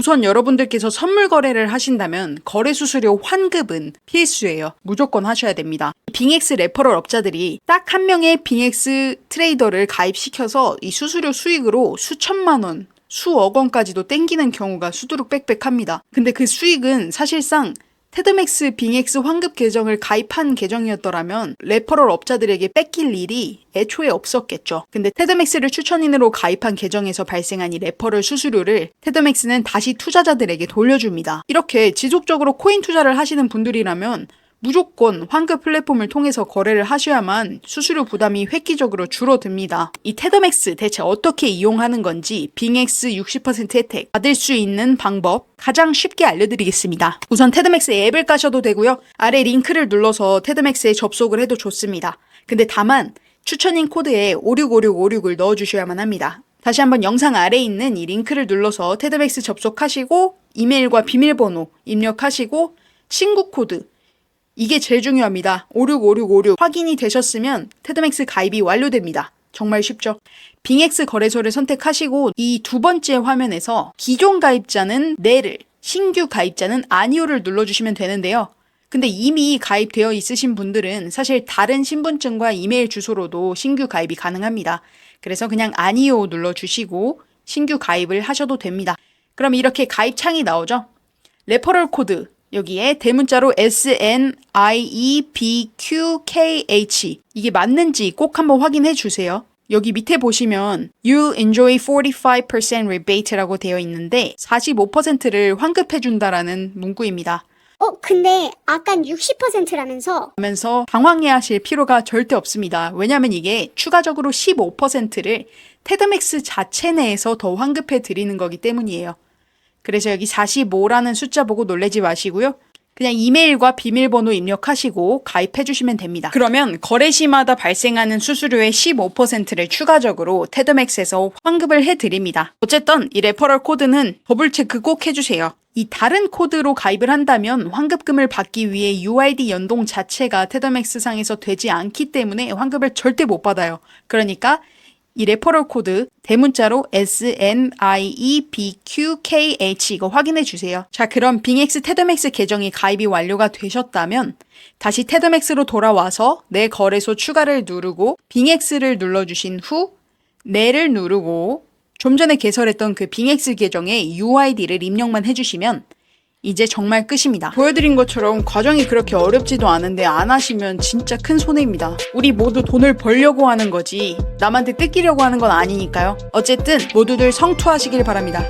우선 여러분들께서 선물 거래를 하신다면 거래 수수료 환급은 필수예요. 무조건 하셔야 됩니다. 빙엑스 레퍼럴 업자들이 딱 한 명의 빙엑스 트레이더를 가입시켜서 이 수수료 수익으로 수천만 원, 수억 원까지도 땡기는 경우가 수두룩 빽빽합니다. 근데 그 수익은 사실상 테드맥스 빙엑스 환급 계정을 가입한 계정이었더라면 레퍼럴 업자들에게 뺏길 일이 애초에 없었겠죠. 근데 테드맥스를 추천인으로 가입한 계정에서 발생한 이 레퍼럴 수수료를 테드맥스는 다시 투자자들에게 돌려줍니다. 이렇게 지속적으로 코인 투자를 하시는 분들이라면 무조건 환급 플랫폼을 통해서 거래를 하셔야만 수수료 부담이 획기적으로 줄어듭니다. 이 테더맥스 대체 어떻게 이용하는 건지 빙엑스 60% 혜택 받을 수 있는 방법 가장 쉽게 알려드리겠습니다. 우선 테드맥스 앱을 까셔도 되고요. 아래 링크를 눌러서 테드맥스에 접속을 해도 좋습니다. 근데 다만 추천인 코드에 565656을 넣어주셔야만 합니다. 다시 한번 영상 아래에 있는 이 링크를 눌러서 테드맥스 접속하시고 이메일과 비밀번호 입력하시고 신고 코드 이게 제일 중요합니다. 565656 확인이 되셨으면 테드맥스 가입이 완료됩니다. 정말 쉽죠? 빙엑스 거래소를 선택하시고 이 두 번째 화면에서 기존 가입자는 네를, 신규 가입자는 아니오를 눌러주시면 되는데요. 근데 이미 가입되어 있으신 분들은 사실 다른 신분증과 이메일 주소로도 신규 가입이 가능합니다. 그래서 그냥 아니오 눌러주시고 신규 가입을 하셔도 됩니다. 그럼 이렇게 가입 창이 나오죠? 레퍼럴 코드 여기에 대문자로 S N I E B Q K H 이게 맞는지 꼭 한번 확인해 주세요. 여기 밑에 보시면 You enjoy 45% rebate라고 되어 있는데 45%를 환급해 준다라는 문구입니다. 어, 근데 아깐 60%라면서 하면서 당황해 하실 필요가 절대 없습니다. 왜냐하면 이게 추가적으로 15%를 테드맥스 자체 내에서 더 환급해 드리는 거기 때문이에요. 그래서 여기 45라는 숫자 보고 놀라지 마시고요. 그냥 이메일과 비밀번호 입력하시고 가입해 주시면 됩니다. 그러면 거래 시마다 발생하는 수수료의 15%를 추가적으로 테드맥스에서 환급을 해 드립니다. 어쨌든 이 레퍼럴 코드는 더블 체크 꼭 해주세요. 이 다른 코드로 가입을 한다면 환급금을 받기 위해 UID 연동 자체가 테더맥스 상에서 되지 않기 때문에 환급을 절대 못 받아요. 그러니까 이 레퍼럴 코드 대문자로 S N I E B Q K H 이거 확인해 주세요. 자, 그럼 빙엑스 테더맥스 계정이 가입이 완료가 되셨다면 다시 테더맥스로 돌아와서 내 거래소 추가를 누르고 빙엑스를 눌러 주신 후 내를 누르고 좀 전에 개설했던 그 빙엑스 계정에 UID를 입력만 해 주시면 이제 정말 끝입니다. 보여드린 것처럼 과정이 그렇게 어렵지도 않은데 안 하시면 진짜 큰 손해입니다. 우리 모두 돈을 벌려고 하는 거지 남한테 뜯기려고 하는 건 아니니까요. 어쨌든 모두들 성투하시길 바랍니다.